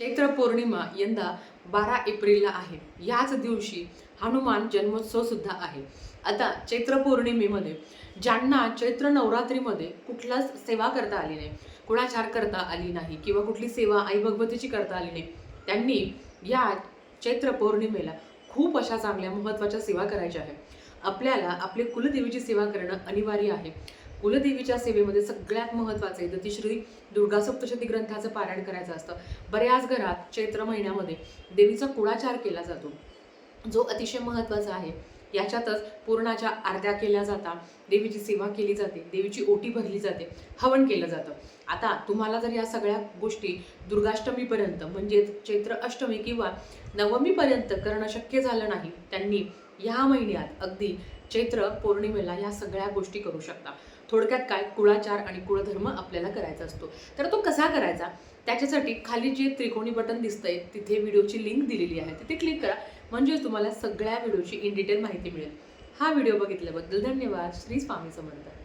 चैत्र पौर्णिमा यंदा बारा एप्रिलला आहे. याच दिवशी हनुमान जन्मोत्सव सुद्धा आहे. आता चैत्र पौर्णिमेमध्ये ज्यांना चैत्र नवरात्रीमध्ये कुठलाच सेवा करता आली नाही कुणाचार करता आली नाही किंवा कुठली सेवा आई भगवतीची करता आली नाही त्यांनी या चैत्र पौर्णिमेला खूप अशा चांगल्या महत्त्वाच्या सेवा करायच्या आहे आपल्याला आपले कुलदेवीची सेवा करणं अनिवार्य आहे. कुलदेवीच्या सेवेमध्ये सगळ्यात महत्त्वाचं आहे. तर ती श्री दुर्गा सप्तशती ग्रंथाचं पारायण करायचं असतं. बऱ्याच घरात चैत्र महिन्यामध्ये देवीचा कुळाचार केला जातो. जो अतिशय महत्त्वाचा आहे. याच्यातच पूर्णाच्या आरत्या केल्या जातात देवीची सेवा केली जाते. देवीची ओटी भरली जाते. हवन केलं जातं. आता तुम्हाला जर या सगळ्या गोष्टी दुर्गाष्टमीपर्यंत म्हणजेच चैत्र अष्टमी किंवा नवमीपर्यंत करणं शक्य झालं नाही त्यांनी ह्या महिन्यात अगदी चैत्र पौर्णिमेला ह्या सगळ्या गोष्टी करू शकता. थोडक्यात काय? कुळाचार आणि कुळधर्म आपल्याला करायचा असतो. तर तो कसा करायचा? त्याच्यासाठी खाली जे त्रिकोणी बटन दिसतंय तिथे व्हिडिओची लिंक दिलेली आहे. तिथे क्लिक करा. म्हणजे तुम्हाला सगळ्या व्हिडिओची इन डिटेल माहिती मिळेल. हा व्हिडिओ बघितल्याबद्दल धन्यवाद. श्री स्वामी समर्थ.